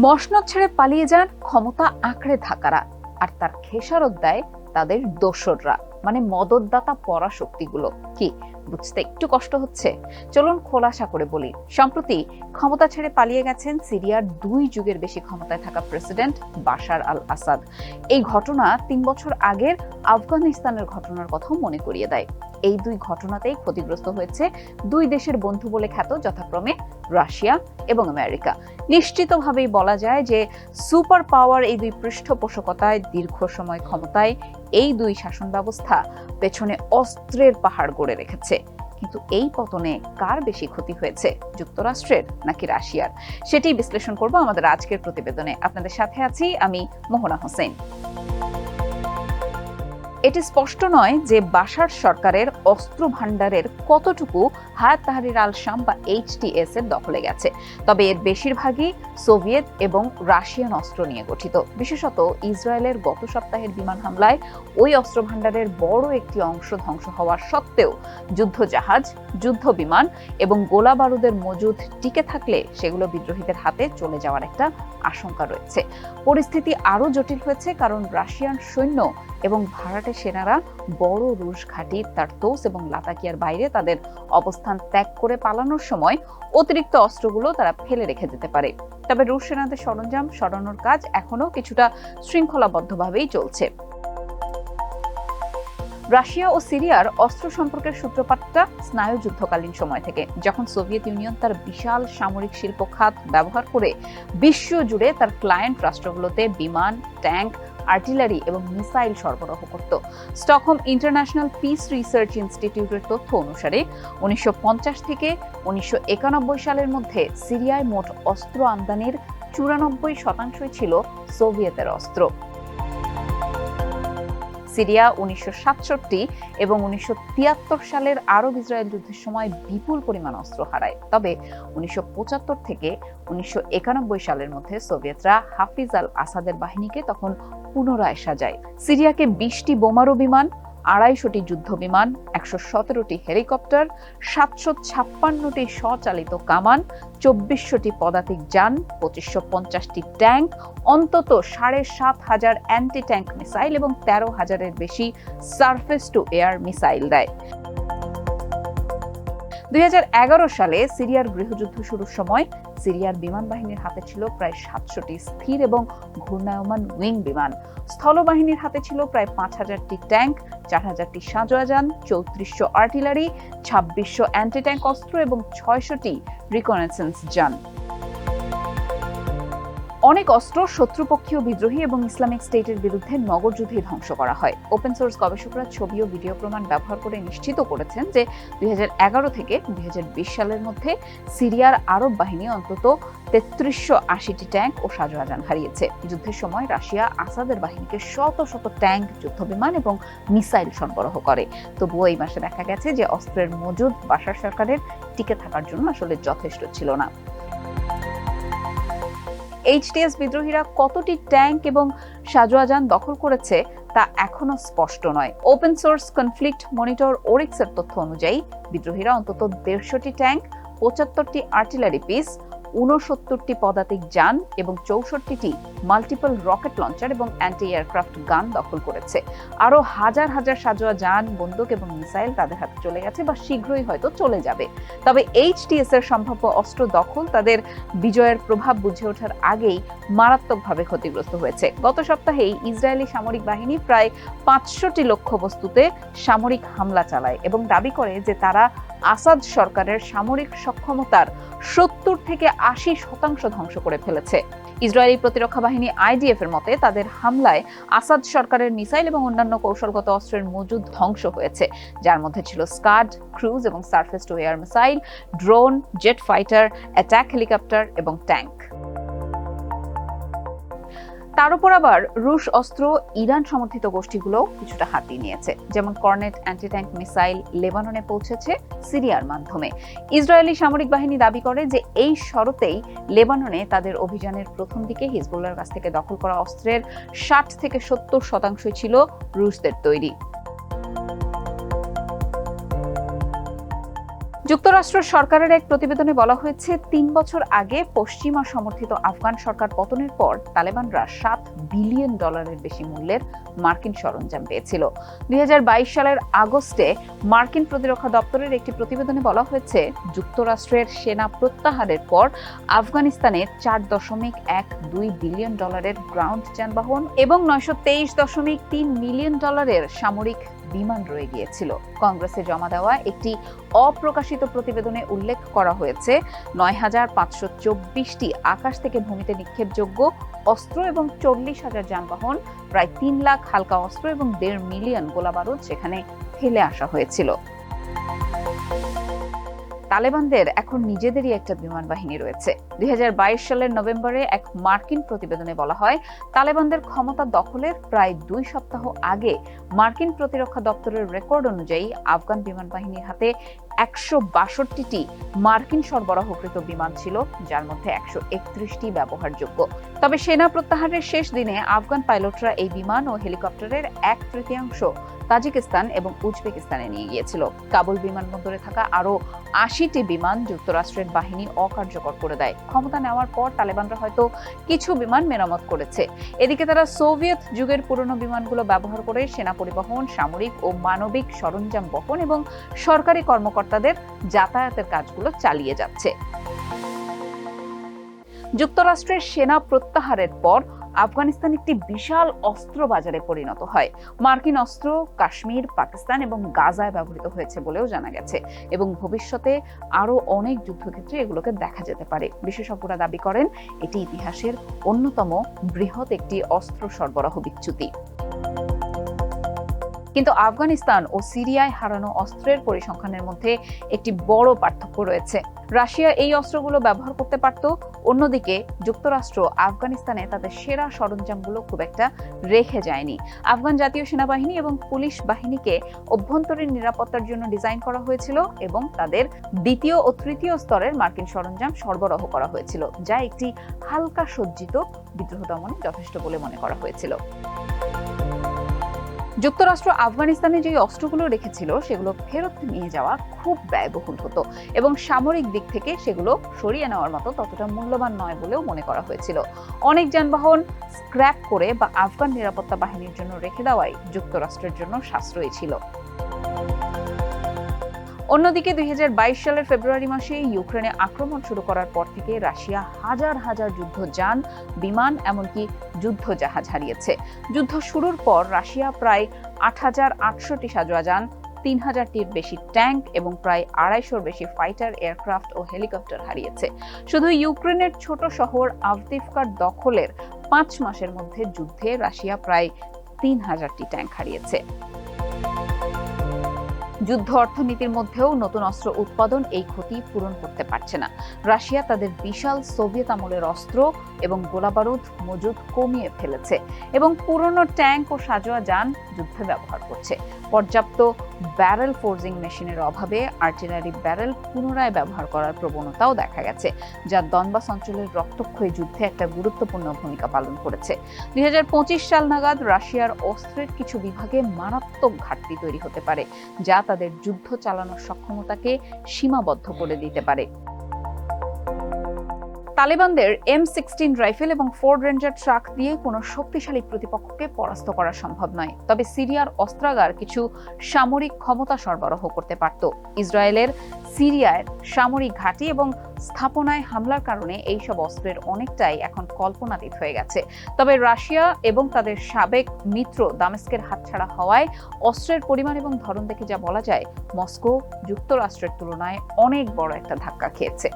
মসনদ ছেড়ে পালিয়ে যান ক্ষমতা আঁকড়ে থাকারা আর তার খেসারত দেয় তাদের দোসররা মানে মদতদাতা পরাশক্তিগুলো। কি, বুঝতে একটু কষ্ট হচ্ছে? চলুন খোলাসা করে বলি। সম্প্রতি ক্ষমতা ছেড়ে পালিয়ে গেছেন সিরিয়ার দুই যুগের বেশি ক্ষমতায় থাকা প্রেসিডেন্ট বাশার আল আসাদ এই ঘটনা তিন বছর আগের আফগানিস্তানের ঘটনার কথাও মনে করিয়ে দেয়। এই দুই ঘটনাতেই ক্ষতিগ্রস্ত হয়েছে দুই দেশের বন্ধু বলে খ্যাত যথাক্রমে রাশিয়া এবং আমেরিকা। নিশ্চিতভাবেই বলা যায় যে সুপার পাওয়ার এই দুই পৃষ্ঠপোষকতায় দীর্ঘ সময় ক্ষমতায় এই দুই শাসন ব্যবস্থা পেছনে অস্ত্রের পাহাড় গড়ে রেখেছে। কিন্তু এই পতনে কার বেশি ক্ষতি হয়েছে, যুক্তরাষ্ট্রের নাকি রাশিয়ার? সেটি বিশ্লেষণ করব আমাদের আজকের প্রতিবেদনে। আপনাদের সাথে আছি আমি মোহনা হোসেন। এটি স্পষ্ট নয় যে বাশার সরকারের অস্ত্র ভাণ্ডারের কতটুকু হায়াত তাহারির আল শাম বা এইচটিএস এর দখলে গেছে। তবে এর বেশিরভাগই সোভিয়েত এবং রাশিয়ান অস্ত্র নিয়ে গঠিত। বিশেষত ইসরায়েলের গত সপ্তাহের বিমান হামলায় ওই অস্ত্র ভাণ্ডারের বড় একটি অংশ ধ্বংস হওয়ার সত্ত্বেও যুদ্ধ জাহাজ যুদ্ধ বিমান এবং গোলা বারুদের মজুদ টিকে থাকলে সেগুলো বিদ্রোহীদের হাতে চলে যাওয়ার একটা আশঙ্কা রয়েছে। পরিস্থিতি আরও জটিল হয়েছে কারণ রাশিয়ান সৈন্য এবং ভাড়াটে সেনারা বড় রুশ ঘাঁটি, তার্তোস এবং লাতাকিয়ার বাইরে তাদের অবস্থান ত্যাগ করে পালানোর সময় অতিরিক্ত অস্ত্রগুলো তারা ফেলে রেখে যেতে পারে। তবে রুশ সেনাদের সরঞ্জাম সরানোর কাজ এখনও কিছুটা শৃঙ্খলাবদ্ধভাবেই চলছে। রাশিয়া ও সিরিয়ার অস্ত্র সম্পর্কের সূত্রপাতটা স্নায়ু যুদ্ধকালীন সময় থেকে, যখন সোভিয়েত ইউনিয়ন তার বিশাল সামরিক শিল্প খাত ব্যবহার করে বিশ্ব জুড়ে তার ক্লায়েন্ট রাষ্ট্রগুলোতে বিমান, ট্যাঙ্ক আর্টিলারি এবং মিসাইল সরবরাহ করত। স্টকহোম ইন্টারন্যাশনাল পিস রিসার্চ ইনস্টিটিউটের তথ্য অনুসারে উনিশশো পঞ্চাশ থেকে উনিশশো একানব্বই সালের মধ্যে সিরিয়ায় মোট অস্ত্র আমদানির চুরানব্বই শতাংশই ছিল সোভিয়েতের অস্ত্র। সিরিয়া উনিশশো সাতষট্টি এবং উনিশশো তিয়াত্তর সালের আরব ইসরায়েল যুদ্ধের সময় বিপুল পরিমাণ অস্ত্র হারায়। তবে উনিশশো পঁচাত্তর থেকে উনিশশো একানব্বই সালের মধ্যে সোভিয়েতরা হাফিজ আল আসাদের বাহিনীকে তখন পুনরায় সাজায়। সিরিয়াকে বিশটি বোমারু বিমান আড়াইশোটি যুদ্ধ বিমান একশো সতেরোটি হেলিকপ্টার, সাতশো ছাপ্পান্নটি স্বচালিত কামান, চব্বিশশোটি পদাতিক যান, পঁচিশশো পঞ্চাশটি ট্যাঙ্ক, অন্তত সাড়ে সাত হাজার অ্যান্টি ট্যাঙ্ক মিসাইল এবং তেরো হাজারের বেশি সারফেস টু এয়ার মিসাইল দেয়। দুই সালে সিরিয়ার গৃহযুদ্ধ শুরুর সময় সিরিয়ার বিমান বাহিনীর হাতে ছিল প্রায় সাতশোটি স্থির এবং ঘূর্ণায়মান উইং বিমান। স্থলবাহিনীর হাতে ছিল প্রায় পাঁচ হাজারটি ট্যাঙ্ক, চার হাজারটি সাঁজোয়া যান চৌত্রিশশো আর্টিলারি, ছাব্বিশশো অ্যান্টি ট্যাঙ্ক অস্ত্র এবং ছয়শটি রিকনেসেন্স যান। অনেক অস্ত্র শত্রুপক্ষীয় বিদ্রোহী এবং ইসলামিক স্টেটের বিরুদ্ধে নগর যুদ্ধে ধ্বংস করা হয়। ওপেন সোর্স গবেষকরা ছবি ও ভিডিও প্রমাণ ব্যবহার করে নিশ্চিত করেছেন যে, দুই হাজার এগারো থেকে দুই হাজার বিশ সালের মধ্যে সিরিয়ার আরব বাহিনী অন্তত তেত্রিশশো আশিটি ট্যাঙ্ক ও সাজোয়াজান হারিয়েছে। যুদ্ধের সময় রাশিয়া আসাদের বাহিনীকে শত শত ট্যাঙ্ক, যুদ্ধবিমান এবং মিসাইল সরবরাহ করে। তবুও এই মাসে দেখা গেছে যে, অস্ত্রের মজুদ বাসার সরকারের টিকে থাকার জন্য আসলে যথেষ্ট ছিল না। এইচটিএস বিদ্রোহীরা কতটি ট্যাঙ্ক এবং সাজোয়াজান দখল করেছে তা এখনও স্পষ্ট নয়। ওপেন সোর্স কনফ্লিক্ট মনিটর ওরিক্সের তথ্য অনুযায়ী বিদ্রোহীরা অন্তত দেড়শোটি ট্যাঙ্ক, পঁচাত্তরটি আর্টিলারি পিস উনসত্তরটি পদাতিক যান এবং চৌষট্টিটি মাল্টিপল রকেট লঞ্চার এবং অ্যান্টি এয়ারক্রাফট গান দখল করেছে। আরও হাজার হাজার সাজোয়া যান, বন্দুক এবং মিসাইল তাদের হাতে চলে গেছে বা শীঘ্রই হয়তো চলে যাবে। তবে এইচটিএস এর সম্ভাব্য অস্ত্র দখল তাদের বিজয়ের প্রভাব বুঝে ওঠার আগেই মারাত্মকভাবে ক্ষতিগ্রস্ত হয়েছে। গত সপ্তাহেই ইসরায়েলি সামরিক বাহিনী প্রায় পাঁচশোটি লক্ষ্যবস্তুতে সামরিক হামলা চালায় এবং দাবি করে যে তারা আসাদ সরকারের সামরিক সক্ষমতার সত্তর থেকে আশি শতাংশ ধ্বংস করে ফেলেছে। ইসরায়েলি প্রতিরক্ষা বাহিনী আইডিএফ এর মতে তাদের হামলায় আসাদ সরকারের মিসাইল এবং অন্যান্য কৌশলগত অস্ত্রের মজুদ ধ্বংস হয়েছে, যার মধ্যে ছিল স্কাড, ক্রুজ এবং surface to air missile, drone, jet fighter, attack helicopter এবং ট্যাঙ্ক। তার উপর আবার রুশ, অস্ত্র, ইরান সমর্থিত গোষ্ঠীগুলো কিছুটা হাতিয়ে নিয়েছে। যেমন কর্নেট অ্যান্টি ট্যাঙ্ক মিসাইল লেবাননে পৌঁছেছে সিরিয়ার মাধ্যমে। ইসরায়েলি সামরিক বাহিনী দাবি করে যে এই শরতেই লেবাননে তাদের অভিযানের প্রথম দিকে হিজবুল্লার কাছ থেকে দখল করা অস্ত্রের ষাট থেকে সত্তর শতাংশই ছিল রুশদের তৈরি। যুক্তরাষ্ট্র সরকারের এক প্রতিবেদনে বলা হয়েছে, তিন বছর আগে পশ্চিমা সমর্থিত আফগান সরকার পতনের পর তালেবানরা সাত বিলিয়ন ডলারের বেশি মূল্যের মার্কিন সরঞ্জাম পেয়েছিল। দুই হাজার বাইশ সালের আগস্টে মার্কিন প্রতিরক্ষা দপ্তরের একটি প্রতিবেদনে বলা হয়েছে, যুক্তরাষ্ট্রের সেনা প্রত্যাহারের পর আফগানিস্তানে চার দশমিক এক দুই বিলিয়ন ডলারের গ্রাউন্ড যানবাহন এবং নয়শো তেইশ দশমিক তিন মিলিয়ন ডলারের সামরিক বিমান রয়ে গিয়েছিল। কংগ্রেসে জমা দেওয়া একটি অপ্রকাশিত প্রতিবেদনে উল্লেখ করা হয়েছে, নয় হাজার পাঁচশো চব্বিশটি আকাশ থেকে ভূমিতে নিক্ষেপযোগ্য অস্ত্র এবং চল্লিশ হাজার যানবাহন, প্রায় তিন লাখ হালকা অস্ত্র এবং দেড় মিলিয়ন গোলাবারুদ সেখানে ফেলে আসা হয়েছিল। তালেবানদের এখন নিজেদেরই একটা বিমান বাহিনী রয়েছে। দুই সালের নভেম্বরে এক মার্কিন প্রতিবেদনে বলা হয়, তালেবানদের ক্ষমতা দখলের প্রায় দুই সপ্তাহ আগে মার্কিন প্রতিরক্ষা দপ্তরের রেকর্ড অনুযায়ী আফগান বিমান বাহিনীর হাতে একশো বাষট্টিটি মার্কিন সরবরাহকৃত বিমান ছিল, যার মধ্যে একশো একত্রিশটি ব্যবহারযোগ্য। তবে সেনা প্রত্যাহারের শেষ দিনে আফগান পাইলটরা এই বিমান ও হেলিকপ্টারের এক তৃতীয়াংশ তাজিকিস্তান এবং উজবেকিস্তানে নিয়ে গিয়েছিল। কাবুল বিমানবন্দরে থাকা আরও আশিটি বিমান যুক্তরাষ্ট্রের বাহিনী অকার্যকর করে দেয়। ক্ষমতা নেওয়ার পর তালেবানরা হয়তো কিছু বিমান মেরামত করেছে। এদিকে তারা সোভিয়েত যুগের পুরনো বিমানগুলো ব্যবহার করে সেনা পরিবহন, সামরিক ও মানবিক সরঞ্জাম বহন এবং সরকারি কর্মকর্তাদের যাতায়াতের কাজগুলো চালিয়ে যাচ্ছে। যুক্তরাষ্ট্রের সেনা প্রত্যাহারের পর আফগানিস্তান একটি বিশাল অস্ত্র বাজারে পরিণত হয়। মার্কিন অস্ত্র কাশ্মীর, পাকিস্তান এবং গাজায় ব্যবহৃত হয়েছে বলেও জানা গেছে। এবং ভবিষ্যতে আরও অনেক যুদ্ধক্ষেত্রে এগুলোকে দেখা যেতে পারে। বিশেষজ্ঞরা দাবি করেন, এটি ইতিহাসের অন্যতম বৃহৎ একটি অস্ত্র সরবরাহ বিচ্যুতি। কিন্তু আফগানিস্তান ও সিরিয়ায় হারানো অস্ত্রের পরিসংখ্যানের মধ্যে একটি বড় পার্থক্য রয়েছে। রাশিয়া এই অস্ত্রগুলো ব্যবহার করতে পারত, অন্যদিকে যুক্তরাষ্ট্র আফগানিস্তানে তাদের সেরা সরঞ্জামগুলো খুব একটা রেখে যায়নি। আফগান জাতীয় সেনাবাহিনী এবং পুলিশ বাহিনীকে অভ্যন্তরীণ নিরাপত্তার জন্য ডিজাইন করা হয়েছিল এবং তাদের দ্বিতীয় ও তৃতীয় স্তরের মার্কিন সরঞ্জাম সরবরাহ করা হয়েছিল, যা একটি হালকা সজ্জিত বিদ্রোহ দমনে যথেষ্ট বলে মনে করা হয়েছিল। যুক্তরাষ্ট্র আফগানিস্তানে যে অস্ত্রগুলো রেখেছিল, সেগুলো ফেরত নিয়ে যাওয়া খুব ব্যয়বহুল হতো এবং সামরিক দিক থেকে সেগুলো সরিয়ে নেওয়ার মতো ততটা মূল্যবান নয় বলেও মনে করা হয়েছিল। অনেক যানবাহন স্ক্র্যাপ করে বা আফগান নিরাপত্তা বাহিনীর জন্য রেখে দেওয়াই যুক্তরাষ্ট্রের জন্য সাশ্রয়ী ছিল। অন্যদিকে দু হাজার বাইশ সালের ফেব্রুয়ারি মাসে ইউক্রেনে আক্রমণ শুরু করার পর থেকে রাশিয়া হাজার হাজার যুদ্ধ যান, বিমান এমনকি যুদ্ধ জাহাজ হারিয়েছে। যুদ্ধ শুরুর পর রাশিয়া প্রায় আট হাজার আটশোটি সাজোয়া যান, তিন হাজারটির বেশি ট্যাঙ্ক এবং প্রায় আড়াইশোর বেশি ফাইটার, এয়ারক্রাফট ও হেলিকপ্টার হারিয়েছে। শুধু ইউক্রেনের ছোট শহর আভদিফকার দখলের পাঁচ মাসের মধ্যে যুদ্ধে রাশিয়া প্রায় তিন হাজারটি ট্যাঙ্ক হারিয়েছে। যুদ্ধ অর্থনীতির মধ্যেও নতুন অস্ত্র উৎপাদন এই ক্ষতি পূরণ করতে পারছে না। রাশিয়া তাদের বিশাল সোভিয়েত আমলের অস্ত্র এবং গোলাবারুদ মজুদ কমিয়ে ফেলেছে এবং পুরনো ট্যাঙ্ক ও সাজোয়া যান যুদ্ধে ব্যবহার করছে। পর্যাপ্ত ব্যারেল ফোর্জিং মেশিনের অভাবে আর্টিলারি ব্যারেল পুনরায় ব্যবহার করার প্রবণতাও দেখা গেছে, যা দনবাস অঞ্চলের রক্তক্ষয় যুদ্ধে একটা গুরুত্বপূর্ণ ভূমিকা পালন করেছে। দুই হাজার পঁচিশ সাল নাগাদ রাশিয়ার অস্ত্রের কিছু বিভাগে মারাত্মক ঘাটতি তৈরি হতে পারে, যা তাদের যুদ্ধ চালানোর সক্ষমতাকে সীমাবদ্ধ করে দিতে পারে। তালেবানদের এম সিক্সটিন রাইফেল এবং ফোর্ড রেঞ্জার ট্রাক দিয়ে কোনো শক্তিশালী প্রতিপক্ষকে পরাস্ত করা সম্ভব নয়। তবে সিরিয়ার অস্ত্রাগার কিছু সামরিক ক্ষমতা সরবরাহ করতে পারত। ইসরায়েলের সিরিয়ার সামরিক ঘাঁটি এবং স্থাপনায় হামলার কারণে এই সব অস্ত্রের অনেকটাই এখন কল্পনাতীত হয়ে গেছে। তবে রাশিয়া এবং তাদের সাবেক মিত্র দামেস্কের হাতছাড়া হওয়ায় অস্ত্রের পরিমাণ এবং ধরন দেখে যা বলা যায়, মস্কো যুক্তরাষ্ট্রের তুলনায় অনেক বড় একটা ধাক্কা খেয়েছে।